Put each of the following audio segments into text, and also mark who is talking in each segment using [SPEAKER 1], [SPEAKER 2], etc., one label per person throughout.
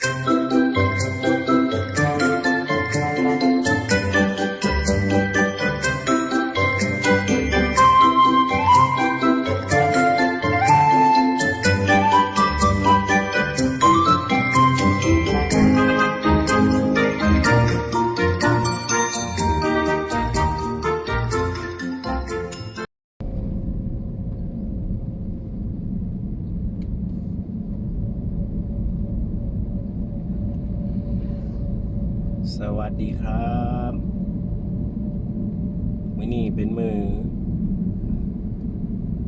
[SPEAKER 1] Thank you. สวัสดีครับมื้อนี้เป็นมือ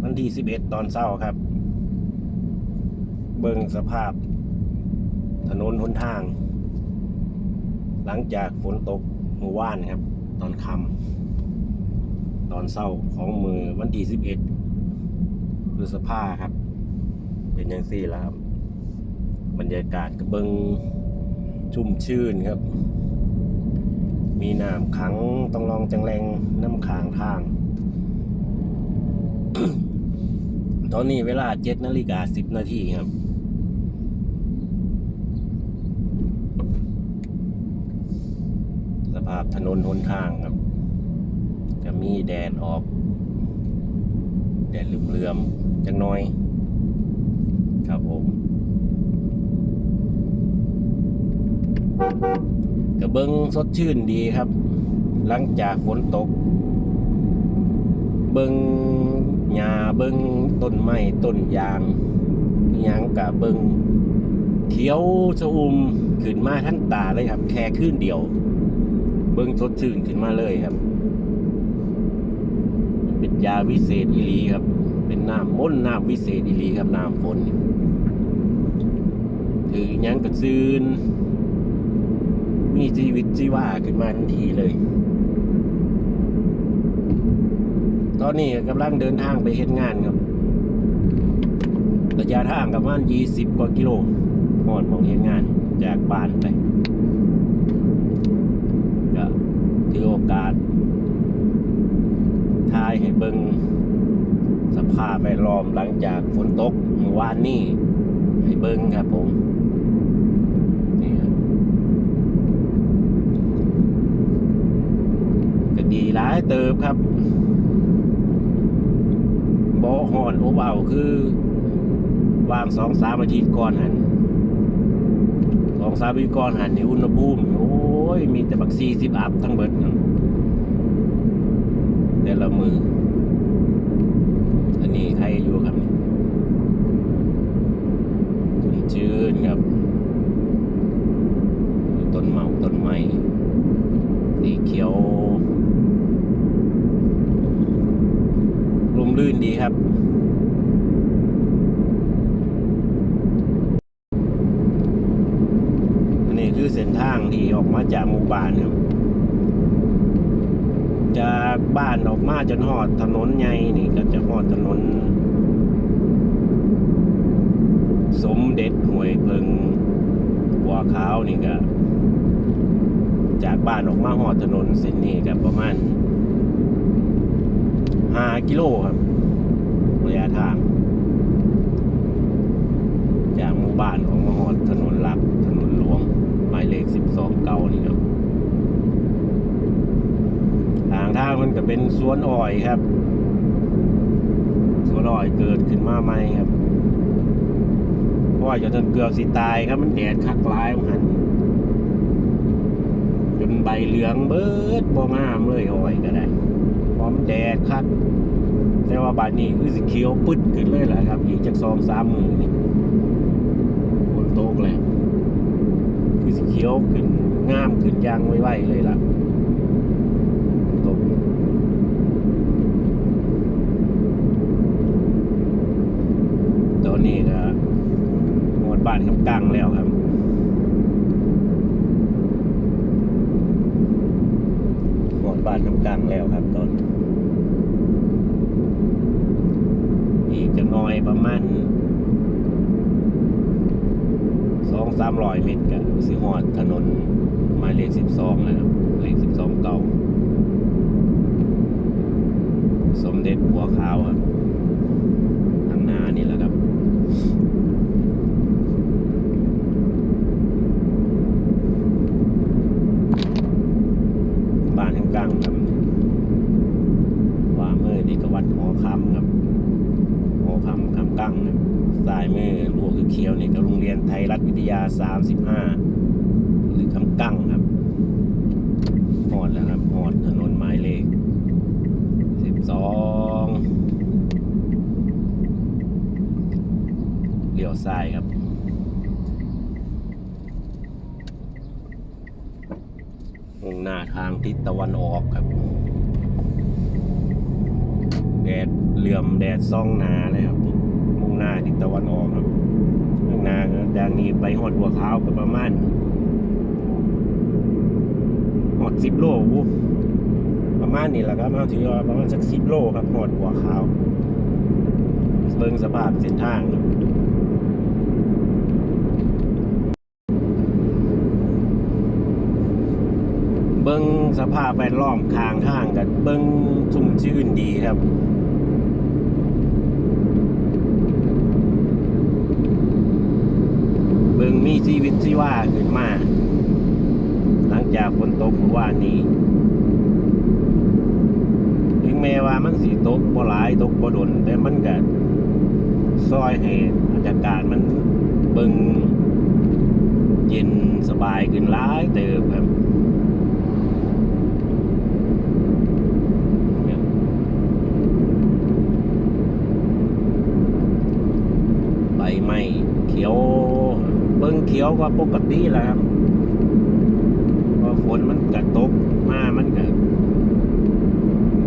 [SPEAKER 1] วันที่11ตอนเช้าครับ เบิ่งสภาพ ถนนหนทาง หลังจากฝนตกเมื่อวานครับ ตอนค่ำตอนเช้าของมือวันที่11พฤษภาครับ เป็นยังซี่แล้วครับ บรรยากาศก็เบิงชุ่มชื่นครับ มีน้ำขังต้องลองจังแรงน้ำขางทาง ตอนนี้เวลาเจ็ดนาฬิกาสิบนาทีครับสภาพถนนหนทางครับ จะมีแดดออก แดดเหลื่อมๆจังน้อย ครับผม กระเบิงสดชื่นดีครับ หลังจากฝนตก เบิงหญ้าเบิงต้นไม้ต้นยางยังกะเบิงเขียวชอุ่มขึ้นมาท่านตาเลยครับ แค่ขึ้นเดียว เบิงสดชื่นขึ้นมาเลยครับเป็นยาวิเศษอีลีครับ เป็นน้ำม้นต์น้ำวิเศษอีลีครับน้ำฝนถือยังกระซืน มีชีวิตชีวาขึ้นมาทันทีเลย ตอนนี้กำลังเดินทางไปเฮ็ดงานครับ ระยะทางประมาณยี่สิบกว่ากิโลหอดมองเฮ็ดงานจากบ้านไปก็ถือโอกาสทายให้เบิงสภาพแวดล้อมหลังจากฝนตกเมื่อวานนี้ให้เบิงครับผม นี่ครับ ก็ดีหลายเติบครับบอหอนโอบเอาคือ วางสองสามอาทิตย์ก่อนหันสองสามอาทิตย์ก่อนหันนี่อุณหภูมิโอ้ย มีแต่บักซีสิบอัพทั้งเบิดนะแต่ละมือ อันนี้ใครอยู่ครับนี่ชุ่มชื้นครับ ต้นเมาต้นไม้สีเขียว ลมลื่นดีครับ อันนี้คือเส้นทางที่ออกมาจากหมู่บ้านครับ จากบ้านออกมา จนหอดถนนใหญ่นี่ก็จะหอดถนน สมเด็จห่วยเพิงบัวขาวนี่ก็ จากบ้านออกมาหอดถนนเส้นนี้ก็ประมาณห้ากิโลครับระยะทาง จากหมู่บ้านออกมาหอดถนนหลักถนนหลวงหมายเลขสิบสองเก้านี่ครับ ทางทางมันก็เป็นสวนอ้อยครับ สวนอ้อยเกิดขึ้นมาใหม่ครับอ้อยจนเกือบสิตายครับมันแดดคักลายของหันจนใบเหลืองเบิดบ่งามเลยอ้อยก็ได้พร้อมแดดคักแต่ว่าบานนี้คือสิเขียวปึ๊ดขึ้นเลยแหละครับ อีกจากสองสามมือนี่บนโต๊ะเลยคือสิเขียวขึ้นงามขึ้นยางไวๆเลยล่ะฝนตกตอนนี้ก็หมดบ้าน กลางแล้วครับหมดบ้านกับกลางแล้วครับตอนอีกจะน้อยประมาณสองสามร้อยเมตรกับสิหอดถนนหมายเลขสิบสองนะครับเลขสิบสองเก่า สมเด็จบัวขาวอะครับ ยา 35 หรือคำกั้งครับหอดแล้วครับหอดถนนหมายเลข 12เลี้ยวซ้ายครับมุ่งหน้าทางทิศตะวันออกครับ แดดเหลื่อมแดดซ่องหนาเลยครับมุ่งหน้าทิศตะวันออกครับ หน้าก็จากนี้ไปหอดหัวขาวก็ประมาณหอดสิบโลบุประมาณนี้แหละครับเอาถือว่าประมาณสักสิบโลครับหอดหัวขาวเบิ่งสภาพเส้นทางเบิ้งสภาพแวดล้อมข้างข้างกันเบิ้งชุ่มชื่นดีครับ เบิ้งมีชี ว่าขึ้นมา หลังจากฝนตกเมื่อวานนี้ถึงแม้ว่ามันสีตกบ่หลายตกบ่ดนแต่มันก็ซอยให้บรรยากาศมันเบิ้งเย็นสบายขึ้นหลายเติบครับ ใบไม้เขียว เบิ้งเขีย ว่าปกติแหล้วครับเพราะฝนมันกระตกมามันก็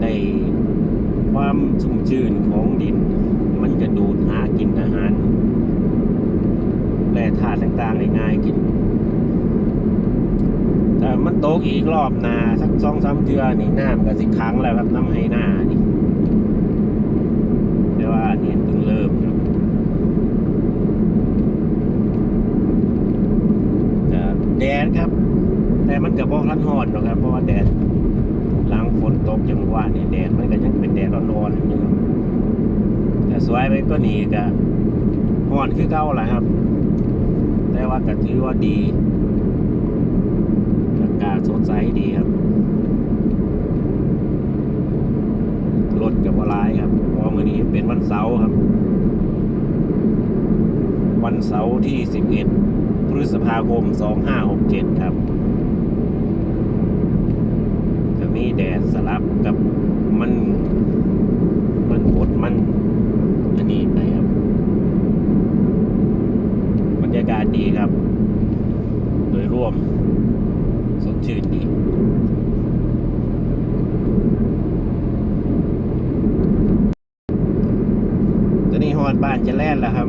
[SPEAKER 1] ได้ความชุ่มชื้นของดิน มันจะดูดหากินอาหารแร่ธาตุต่างๆได้ง่ายกินแต่มันตกอีกรอบหนาสักสองสามเดือนนี่น้ำก็สิครั้งแล้วครับน้ำให้หน้านี่แต่ว่าอันนี้เพิ่งเริ่มครับก็แดดครับ แต่มันก็บอนหอนหรอกครับ เพราะว่าแดดหลังฝนตกจังหวะนี่แดดมันก็ยังเป็นแดดร้อนๆอยู่ครับแต่สวยไปก็นี่ก็หอนคือเก่าแหละครับ แต่ว่าก็ถือว่าดีอากาศสดใสดีครับรถกับวลายครับเพราะมื่อนี้เป็นวันเสาร์ครับ วันเสาร์ที่ 11พฤษภาคม 2567 ครับ จะ มีแดดสลับกับมัน มันฝดมันอันนี้ไปครับบรรยากาศดีครับ โดยรวม สดชื่นดีตอนนี้ฮอดบ้านจะแล่นแล้วครับ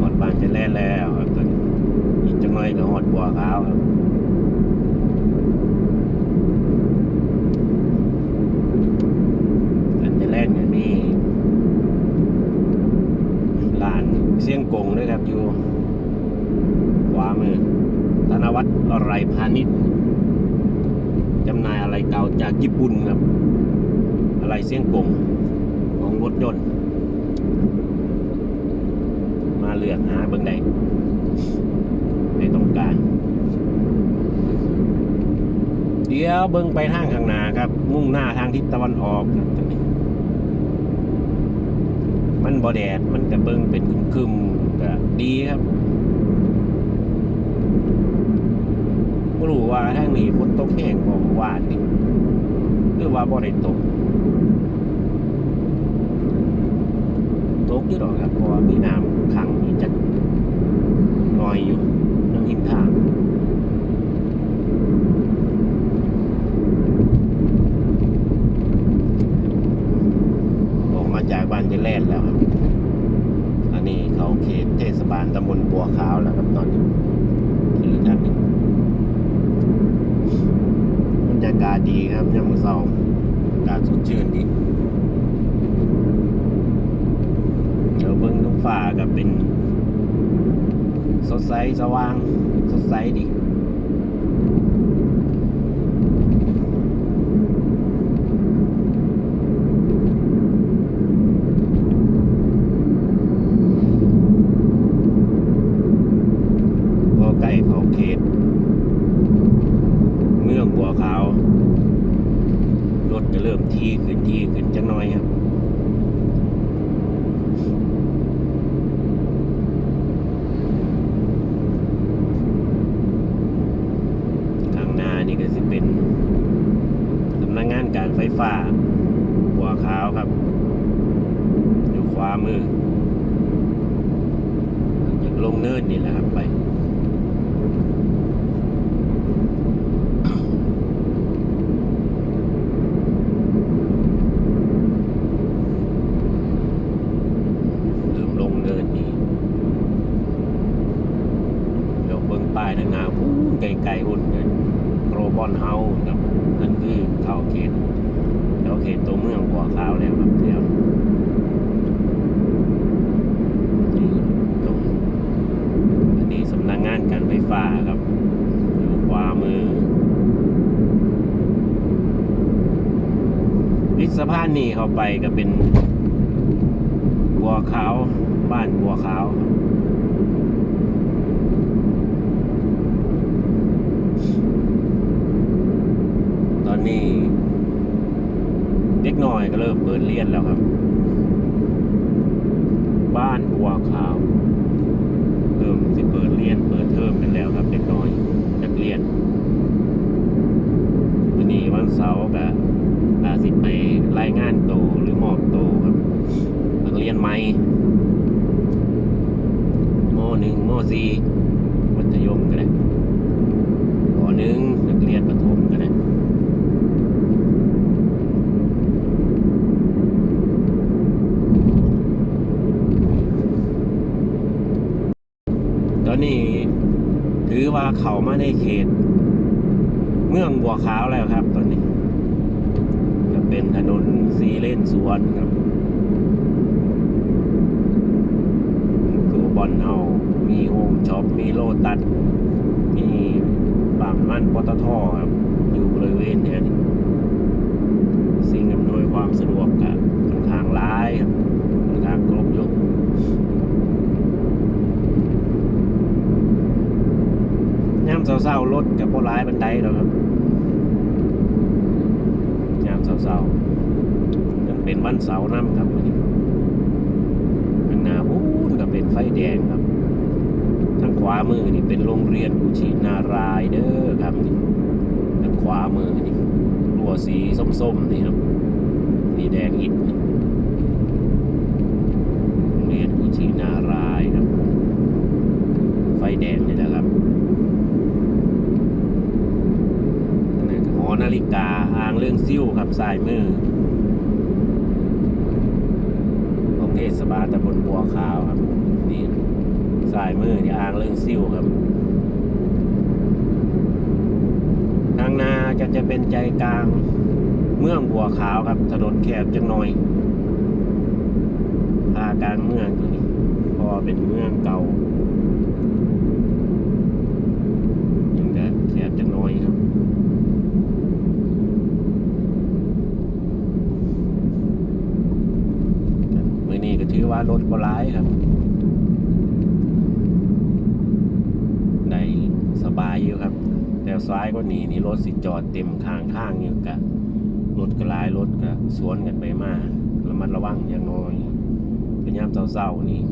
[SPEAKER 1] ฮอดบ้านจะแล่นแล้วครับตอนนี้อีกจังหน่อยก็ฮอดบั วขาวครับกันจะแล่นอย่างนี้ลานเสียงกงด้วยครับอยู่ขวามือธนวัฒน์อะไรพาณิชย์จำหน่ายอะไรเก่าจากญี่ปุ่นครับ อะไรเสียงกงของรถยนต์มาเลือกหาเบิ่งใด ในต้องการเดี๋ยวเบิ่งไปทางข้างหน้าครับ มุ่งหน้าทางทิศตะวันออกครับตรงนี้ มันบ่แดดมันก็เบิ่งเป็นคึมๆก็ดีครับบ่รู้ว่าทางนี้ฝนตกแห้งบ่เมื่อวานนี่หรือว่าบ่ได้ตกตกอยู่ดอกครับเพราะว่ามีน้ำขังอยู่จักหน่อยอยู่ น้ำหิมทางออกมาจากบ้านเจแลนแล้วครับ อันนี้เขาเขตเทศบาลตำบลบัวขาวแล้วครับตอนนี้คือท่านนี้บรรยากาศดีครับยามมื้อเช้าอากาศสดชื่นดีเดี๋ยวเบิ่งท้องฟ้าก็เป็น สดใสสว่างสดใสดี มือจากลงเนินนี่แหละครับไป นี่เข้าไปก็เป็นบัวขาวบ้านบัวขาวตอนนี้เล็กน้อยก็เริ่มเปิดเรียนแล้วครับ บ้านบัวขาว เริ่มสิเปิดเรียน เปิดเทอมกันแล้วครับเด็กน้อยนักเรียนวันนี้วันเสาร์ก็อาจสิไปรานโตหรือหมอบโตครับนักเรียนใหม่มหนึ่งมสี่มัธยมก็ได้ปหนึ่งนักเรียนประถมก็ได้ตอนนี้ถือว่าเขามาในเขต เมืองบัวขาวแล้วครับตอนนี้ เป็นถนนสีเลนสวนครับกูบอลเฮามีโฮมช็อป มีโลตัส มีปั๊มมันปตทครับ อยู่บริเวณเนี้ยสิ่งอำนวยความสะดวกกับค่อนข้างร้ายครับค่อนข้างครบยกย่ำเศร้าๆรถกับโบร้ายบันไดแล้วครับย่ำ เศร้าๆยังเป็นวันเสาร์น้ำครับนนี้ข้างหน้าพูนก็เป็นไฟแดงครับ ทางขวามือนี่เป็นโรงเรียนกุชินารายเด้อครับนี่ทางขวามือนี่รัวสีส้มๆนี่ครับสีแดงอิดนี่โรงเรียนกุชินารายณ์ครับ ไฟแดงนี่แหละครับอันนั้นก็หอนาฬิกาอ่างเรื่องซิ่วครับ สายมือของเทศบาลตำบลบัวขาวครับ นี่สายมือที่อ่างเรื่องซิ่วครับ ทางนาจะจะเป็นใจกลางเมืองบัวขาวครับ ถนนแคบจังหน่อยพากลางเมืองตัวนี้พอเป็นเมืองเก่ายังจะแคบจังหน่อยครับ มือนี้ก็ถือว่ารถก็ร้ายครับ ได้สบายอยู่ครับ แต่ซ้ายก็หนีนี่รถสิจอดเต็มข้างทางอยู่กะรถก็ร้ายรถก็สวนกันไปมาระมัดระวังอย่างน้อยพยายามเศร้าๆนี่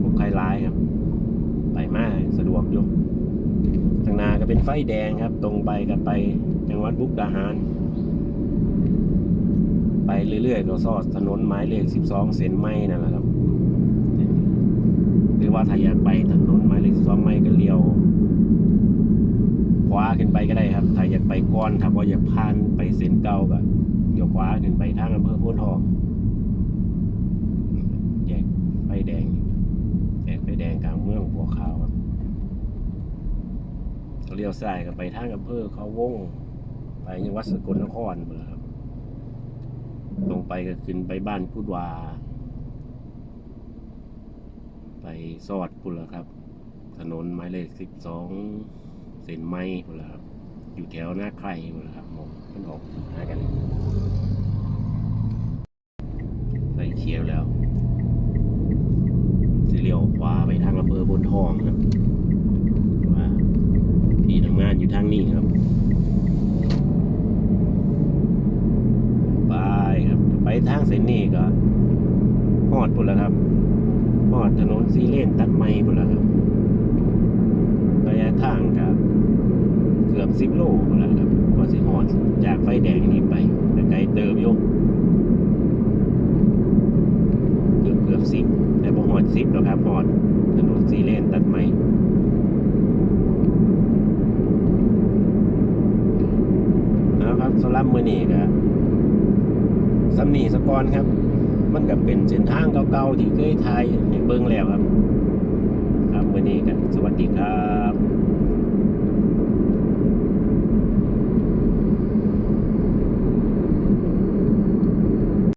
[SPEAKER 1] พวกใครร้ายครับ ไปมาสะดวกอยู่ทางนาก็เป็นไฟแดงครับ ตรงไปกันไปจังหวัดบุกดาหาร ไปเรื่อยๆก็ซอดถนนไม้เลข 12 เส้นไม้นั่นแหละครับหรือว่าถ้าอยากไปถนนไม้เลข 12 ไม้ก็เลี้ยวขวาขึ้นไปก็ได้ครับ ถ้าอยากไปก้อนถ้าว่าอยากผ่านไปเส้นเก่าก็เดี๋ยวขวาขึ้นไปทางอำเภอโพนทองแยกไฟแดงแยกไฟแดงกลางเมืองบัวขาวครับเลี้ยวซ้ายก็ไปทางอำเภอเขาวงไปยังวัดสกลนครหมดแล้วครับ ลงไปก็ขึ้นไปบ้านพุดวา ไปซอดพุ่นละครับ ถนนหมายเลขสิบสองเส้นไม้พุ่นละครับ อยู่แถวหน้าใครพุ่นละครับมองมันออกหากันไปเขียวแล้วสิเลี้ยวขวาไปทางอำเภอบนทองครับว่าที่ทำงานอยู่ทางนี้ครับ ไปครับ ไป ทางเส้นนี้ก็ฮอดพุ่นแล้วครับฮอดถนนซีเลนตัดไม้พุ่นแล้วครับระยะทางก็เกือบสิบโลพุ่นแล้วครับก็สิฮอดจากไฟแดงนี้ไปแต่ไกลเติมยู่เกือบเกือบสิบแต่บ่ฮอดดซิปแล้วครับพอดถนนซีเลนตัดใหม่เอาครับสำหรับมือนี้ก็ สำนีสกอนครับ มันก็เป็นเส้นทางเก่าๆที่เคยถ่ายให้เบิ้งแล้วครับ ครับวันนี้กันสวัสดีครับ